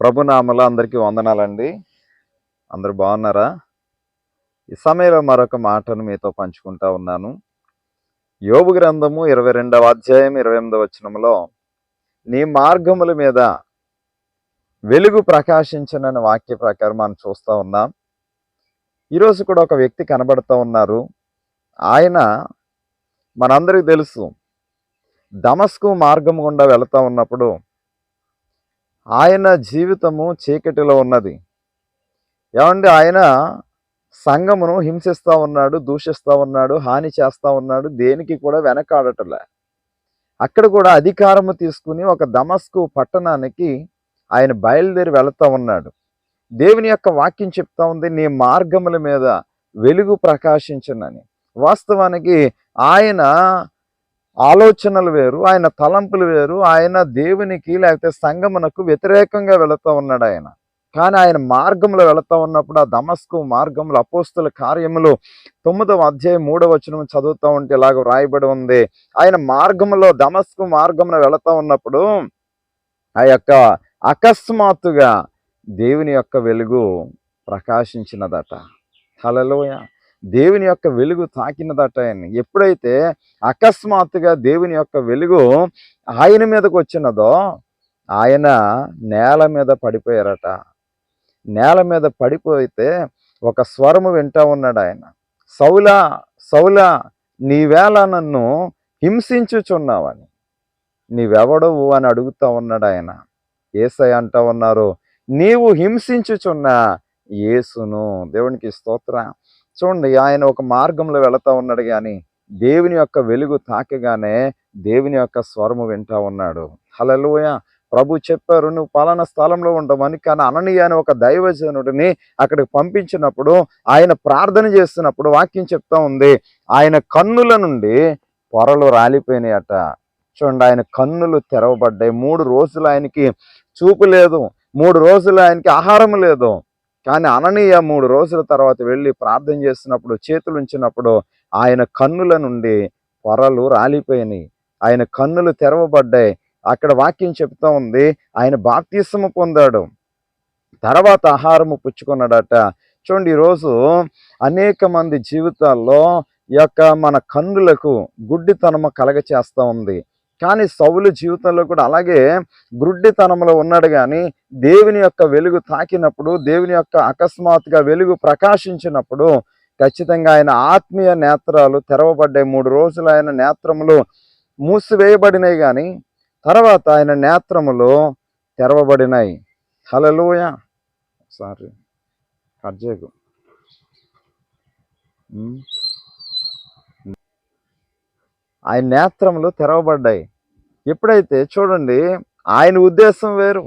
ప్రభునామలో అందరికీ వందనాలండి. అందరు బాగున్నారా? ఈ సమయంలో మరొక మాటను మీతో పంచుకుంటా ఉన్నాను. యోగు గ్రంథము ఇరవై రెండవ అధ్యాయం ఇరవై ఎనిమిదవ వచనంలో నీ మార్గముల మీద వెలుగు ప్రకాశించనని వాక్య ప్రకారం మనం చూస్తూ ఉన్నాం. ఈరోజు కూడా ఒక వ్యక్తి కనబడుతూ ఉన్నారు. ఆయన మనందరికీ తెలుసు. దమస్కు మార్గం గుండా వెళుతూ ఉన్నప్పుడు ఆయన జీవితము చీకటిలో ఉన్నది. ఏమండి? ఆయన సంఘమును హింసిస్తూ ఉన్నాడు దూషిస్తూ ఉన్నాడు హాని చేస్తూ ఉన్నాడు దేనికి కూడా వెనకాడటలే. అక్కడ కూడా అధికారము తీసుకుని ఒక దమస్కు పట్టణానికి ఆయన బయలుదేరి వెళుతూ ఉన్నాడు. దేవుని యొక్క వాక్యం చెప్తా ఉంది నీ మార్గముల మీద వెలుగు ప్రకాశించనని. వాస్తవానికి ఆయన ఆలోచనలు వేరు ఆయన తలంపులు వేరు ఆయన దేవునికి లేకపోతే సంగమునకు వ్యతిరేకంగా వెళుతూ ఉన్నాడు ఆయన. కానీ ఆయన మార్గంలో వెళుతూ ఉన్నప్పుడు ఆ దమస్కు మార్గంలో అపోస్తుల కార్యములు తొమ్మిదవ అధ్యాయం మూడవ వచనం చదువుతూ ఉంటే ఇలాగ వ్రాయబడి ఉంది. ఆయన మార్గంలో దమస్కు మార్గంలో వెళుతూ ఉన్నప్పుడు ఆ యొక్క అకస్మాత్తుగా దేవుని యొక్క వెలుగు ప్రకాశించినదట. హలలోయ దేవుని యొక్క వెలుగు తాకినదట ఆయన ఎప్పుడైతే అకస్మాత్తుగా దేవుని యొక్క వెలుగు ఆయన మీదకు వచ్చినదో ఆయన నేల మీద పడిపోయారట. నేల మీద పడిపోతే ఒక స్వరము వింటా ఉన్నాడు ఆయన. సౌలా సౌలా నీవేళ నన్ను హింసించుచున్నావని. నీవెవడవు అని అడుగుతా ఉన్నాడు ఆయన. ఏసై అంటా ఉన్నారు నీవు హింసించుచున్న యేసును. దేవునికి స్తోత్ర. చూడండి ఆయన ఒక మార్గంలో వెళతా ఉన్నాడు కానీ దేవుని యొక్క వెలుగు తాకగానే దేవుని యొక్క స్వరము వింటా ఉన్నాడు. హలలోయ ప్రభు చెప్పారు నువ్వు పలానా స్థలంలో ఉండమని కానీ అననీయ అని ఒక దైవజనుడిని అక్కడికి పంపించినప్పుడు ఆయన ప్రార్థన చేస్తున్నప్పుడు వాక్యం చెప్తా ఉంది. ఆయన కన్నుల నుండి పొరలు రాలిపోయినాయట. చూడండి ఆయన కన్నులు తెరవబడ్డాయి. మూడు రోజులు ఆయనకి చూపు లేదు. మూడు రోజులు ఆయనకి ఆహారం లేదు. కానీ అననీయ మూడు రోజుల తర్వాత వెళ్ళి ప్రార్థన చేసినప్పుడు చేతులు ఉంచినప్పుడు ఆయన కన్నుల నుండి పొరలు రాలిపోయినాయి. ఆయన కన్నులు తెరవబడ్డాయి. అక్కడ వాక్యం చెప్తా ఉంది ఆయన బాప్తీసము పొందాడు. తర్వాత ఆహారము పుచ్చుకున్నాడట. చూడండి ఈరోజు అనేక మంది జీవితాల్లో ఈ యొక్క మన కన్నులకు గుడ్డితనము కలగ చేస్తూ ఉంది. కానీ సౌలు జీవితంలో కూడా అలాగే గ్రుడ్డితనంలో ఉన్నాడు కానీ దేవుని యొక్క వెలుగు తాకినప్పుడు దేవుని యొక్క అకస్మాత్తుగా వెలుగు ప్రకాశించినప్పుడు ఖచ్చితంగా ఆయన ఆత్మీయ నేత్రాలు తెరవబడ్డాయి. మూడు రోజులు ఆయన నేత్రములు మూసివేయబడినాయి కానీ తర్వాత ఆయన నేత్రములు తెరవబడినాయి. హలలోయ సారీ కట్ చేయకు. ఆయన నేత్రములు తెరవబడ్డాయి. ఎప్పుడైతే చూడండి ఆయన ఉద్దేశం వేరు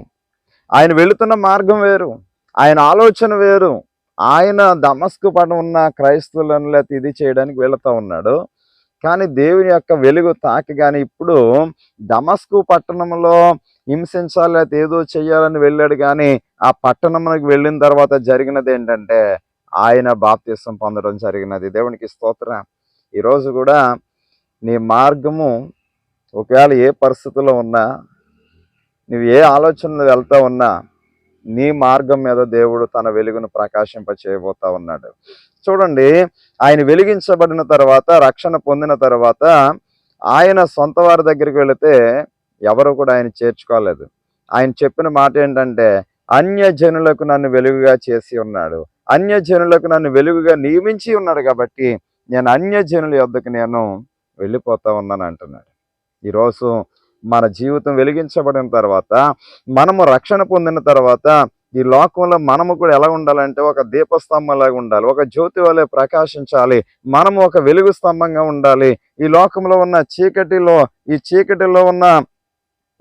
ఆయన వెళుతున్న మార్గం వేరు ఆయన ఆలోచన వేరు ఆయన దమస్కు పడ ఉన్న క్రైస్తవులను లేకపోతే ఇది చేయడానికి వెళుతూ ఉన్నాడు. కానీ దేవుని యొక్క వెలుగు తాకి కానీ ఇప్పుడు దమస్కు పట్టణంలో హింసించాలి లేకపోతే ఏదో చేయాలని వెళ్ళాడు కానీ ఆ పట్టణంలోకి వెళ్ళిన తర్వాత జరిగినది ఏంటంటే ఆయన బాప్తీసం పొందడం జరిగినది. దేవునికి స్తోత్ర. ఈరోజు కూడా నీ మార్గము ఒకవేళ ఏ పరిస్థితుల్లో ఉన్నా నువ్వు ఏ ఆలోచనలు వెళ్తా ఉన్నా నీ మార్గం మీద దేవుడు తన వెలుగును ప్రకాశింప చేయబోతా ఉన్నాడు. చూడండి ఆయన వెలిగించబడిన తర్వాత రక్షణ పొందిన తర్వాత ఆయన సొంత వారి దగ్గరికి వెళితే ఎవరు కూడా ఆయన చేర్చుకోలేదు. ఆయన చెప్పిన మాట ఏంటంటే అన్య జనులకు నన్ను వెలుగుగా చేసి ఉన్నాడు. అన్య జనులకు నన్ను వెలుగుగా నియమించి ఉన్నాడు కాబట్టి నేను అన్య జనుల యొద్దకు నేను వెళ్ళిపోతా ఉన్నాను అంటున్నాడు. ఈరోజు మన జీవితం వెలిగించబడిన తర్వాత మనము రక్షణ పొందిన తర్వాత ఈ లోకంలో మనము కూడా ఎలా ఉండాలంటే ఒక దీపస్తంభంలాగా ఉండాలి ఒక జ్యోతి వలె ప్రకాశించాలి మనము ఒక వెలుగు స్తంభంగా ఉండాలి. ఈ లోకంలో ఉన్న చీకటిలో ఈ చీకటిలో ఉన్న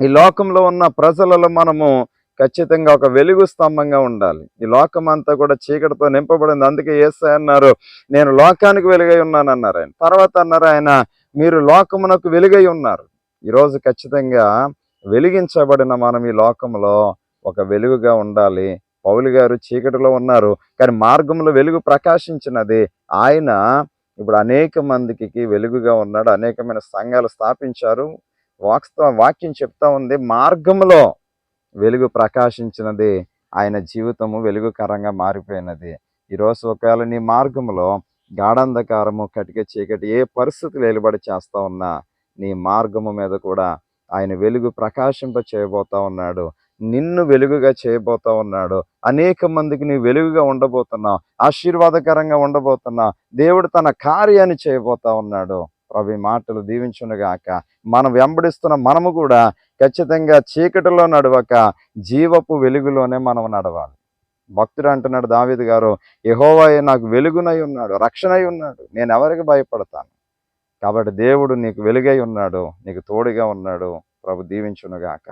ఈ లోకంలో ఉన్న ప్రజలలో మనము ఖచ్చితంగా ఒక వెలుగు స్తంభంగా ఉండాలి. ఈ లోకం అంతా కూడా చీకటితో నింపబడింది. అందుకే ఏసై అన్నారు నేను లోకానికి వెలుగై ఉన్నాను అన్నారు ఆయన. తర్వాత అన్నారు ఆయన మీరు లోకమునకు వెలుగై ఉన్నారు. ఈరోజు ఖచ్చితంగా వెలిగించబడిన మనం ఈ లోకంలో ఒక వెలుగుగా ఉండాలి. పౌలు గారు చీకటిలో ఉన్నారు కానీ మార్గంలో వెలుగు ప్రకాశించినది ఆయన. ఇప్పుడు అనేక మందికి వెలుగుగా ఉన్నాడు అనేకమైన సంఘాలు స్థాపించారు. వాక్స్త వాక్యం చెప్తా ఉంది మార్గంలో వెలుగు ప్రకాశించినది ఆయన జీవితము వెలుగుకరంగా మారిపోయినది. ఈరోజు ఒకవేళ నీ మార్గంలో గాఢంధకారము కటిక చీకటి ఏ పరిస్థితులు వెలుబడి చేస్తూ ఉన్నా నీ మార్గము మీద కూడా ఆయన వెలుగు ప్రకాశింప చేయబోతా ఉన్నాడు. నిన్ను వెలుగుగా చేయబోతా ఉన్నాడు. అనేక మందికి నీ వెలుగుగా ఉండబోతున్నావు ఆశీర్వాదకరంగా ఉండబోతున్నావు. దేవుడు తన కార్యాన్ని చేయబోతా ఉన్నాడు. ప్రభు మాటలు దీవించునుగాక. మనం వెంబడిస్తున్న మనము కూడా ఖచ్చితంగా చీకటిలో నడవక జీవపు వెలుగులోనే మనం నడవాలి. భక్తుడు అంటున్నాడు దావిది గారు యెహోవాయే నాకు వెలుగునై ఉన్నాడు రక్షణై ఉన్నాడు నేను ఎవరికి భయపడతాను? కాబట్టి దేవుడు నీకు వెలుగై ఉన్నాడు నీకు తోడుగా ఉన్నాడు ప్రభు దీవించునుగాక.